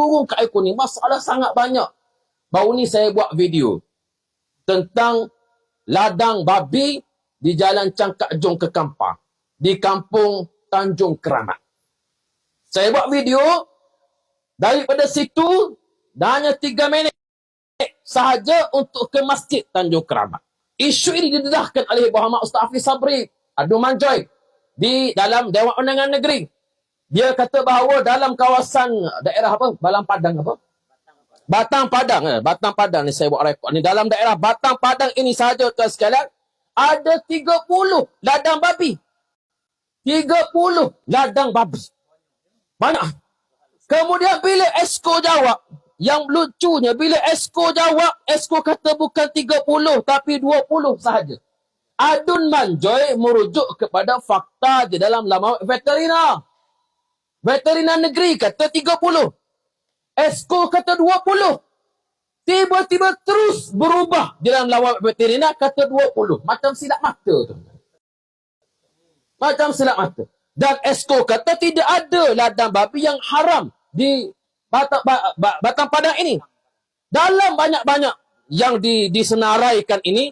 turun ke air ni masalah sangat banyak. Baru ni saya buat video tentang ladang babi di Jalan Cangkak Jong ke Kampar di Kampung Tanjung Keramat. Saya buat video daripada situ hanya 3 minit sahaja untuk ke Masjid Tanjung Keramat. Isu ini didedahkan oleh Muhammad Ustaz Hafiz Sabri Adu Manjoy di dalam Dewan Undangan Negeri. Dia kata bahawa dalam kawasan daerah apa? Balang Padang apa? Batang Padang. Eh? Batang Padang ni saya buat rekod ni. Dalam daerah Batang Padang ini sahaja tuan sekalian. Ada 30 ladang babi. 30 ladang babi. Banyak. Kemudian bila Esko jawab. Yang lucunya bila Esko jawab. Esko kata bukan 30 tapi 20 sahaja. Adun Manjoy merujuk kepada fakta di dalam laman veterina. Veterina negeri kata 30. Esko kata 20. Tiba-tiba terus berubah dalam lawan veterina kata 20. Macam silap mata tu. Macam silap mata. Dan Esko kata tidak ada ladang babi yang haram di Batang, batang Padang ini. Dalam banyak-banyak yang di, disenaraikan ini,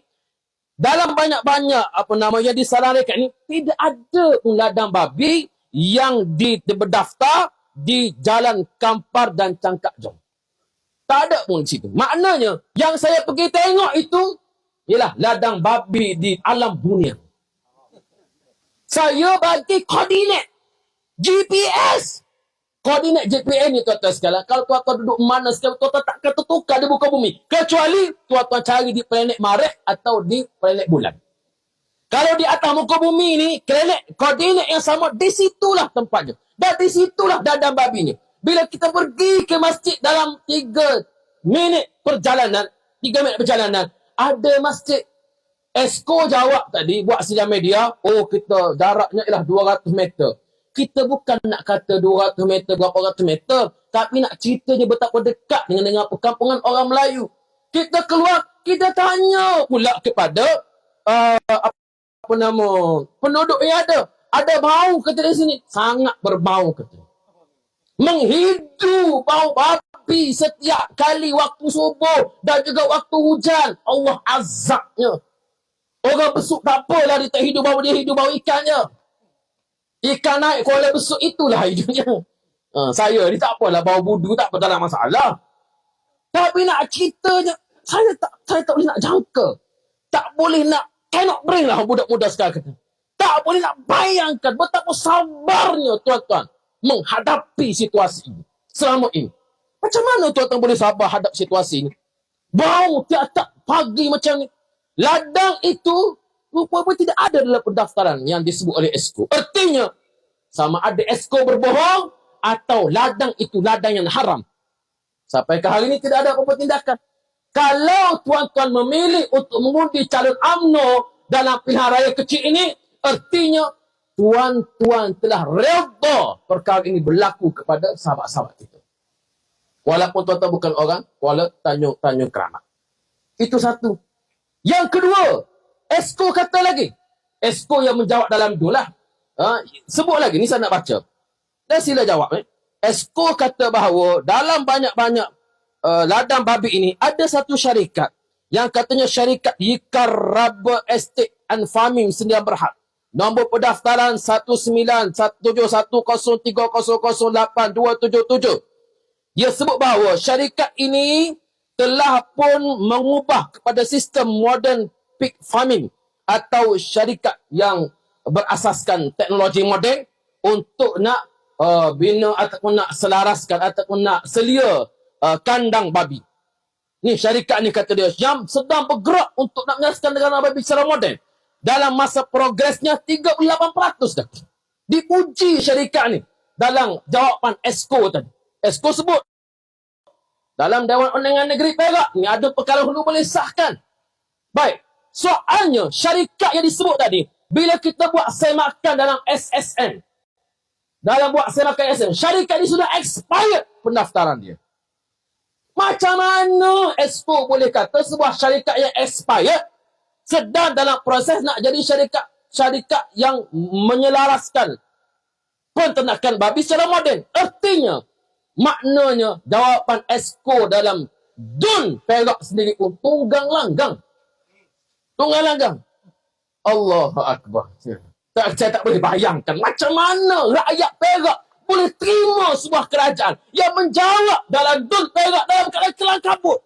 dalam banyak-banyak apa namanya disenaraikan ini, tidak ada ladang babi yang di, berdaftar di Jalan Kampar dan Cangkak Jom. Tak ada pun di situ. Maknanya, yang saya pergi tengok itu, ialah ladang babi di alam dunia. Saya bagi koordinat GPS. Koordinat GPS ni tuan-tuan sekalian. Kalau tuan-tuan duduk mana sekalian, tuan-tuan takkan tertukar di buka bumi. Kecuali tuan-tuan cari di planet Marek atau di planet Bulan. Kalau di atas muka bumi ni, koordinat, koordinat yang sama, di situlah tempatnya. Dan di situlah dadam babi ni. Bila kita pergi ke masjid dalam 3 minit perjalanan, 3 minit perjalanan, ada masjid. Esko jawab tadi, buat sidang media, oh kita jaraknya ialah 200 meter. Kita bukan nak kata 200 meter, berapa ratus meter. Tapi nak cerita dia betapa dekat dengan, dengan perkampungan orang Melayu. Kita keluar, kita tanya pula kepada uh, apa nama penduduk yang ada ada bau kata di sini. Sangat berbau kata. Menghidu bau babi setiap kali waktu subuh dan juga waktu hujan. Allah azabnya. Orang besuk tak apalah dia tak hidup bau dia hidup bau ikannya. Ikan naik kuala besuk itulah hidupnya. Ha, saya ni tak apalah bau budu tak apa dalam masalah. Tapi nak ceritanya saya tak saya tak boleh nak jangka. Tak boleh nak cannot bring lah budak muda sekarang tak boleh nak bayangkan betapa sabarnya tuan-tuan menghadapi situasi ini. Selama ini. Macam mana tuan-tuan boleh sabar hadap situasi ini? Bau tiap-tiap pagi macam ni. Ladang itu rupanya tidak ada dalam pendaftaran yang disebut oleh ESCO. Artinya, sama ada ESCO berbohong atau ladang itu ladang yang haram. Sampai ke hari ini tidak ada apa-apa tindakan. Kalau tuan-tuan memilih untuk mengundi calon UMNO dalam pilihan raya kecil ini, Artinya tuan-tuan telah redha perkara ini berlaku kepada sahabat-sahabat kita. Walaupun tuan-tuan bukan orang Tanjung Tanjung Keramat. Itu satu. Yang kedua, Esko kata lagi. Esko yang menjawab dalam dua lah. Ha, sebut lagi, ni saya nak baca. Dan sila jawab. Eh. Esko kata bahawa dalam banyak-banyak uh, ladang babi ini, ada satu syarikat yang katanya syarikat Yikar Rubber Estate and Farming Sendirian Berhad. Nombor pendaftaran 197103008277. Dia sebut bahawa syarikat ini telah pun mengubah kepada sistem modern pig farming atau syarikat yang berasaskan teknologi moden untuk nak uh, bina ataupun nak selaraskan ataupun nak selia uh, kandang babi. Ni syarikat ni kata dia yang sedang bergerak untuk nak menyiaskan negara babi secara moden dalam masa progresnya 38% dah. Dipuji syarikat ni dalam jawapan ESCO tadi. ESCO sebut dalam Dewan Undangan Negeri Perak ni ada perkara hulu boleh sahkan. Baik, soalnya syarikat yang disebut tadi bila kita buat semakan dalam SSN dalam buat semakan SSN syarikat ni sudah expired pendaftaran dia. Macam mana ESCO boleh kata sebuah syarikat yang expired sedang dalam proses nak jadi syarikat syarikat yang menyelaraskan penternakan babi secara moden. Artinya, Maknanya jawapan esko dalam dun perak sendiri pun tunggang langgang. Tunggang langgang. Allahu Akbar. Tak, saya tak boleh bayangkan macam mana rakyat perak boleh terima sebuah kerajaan yang menjawab dalam perak dalam keadaan kelang kabut.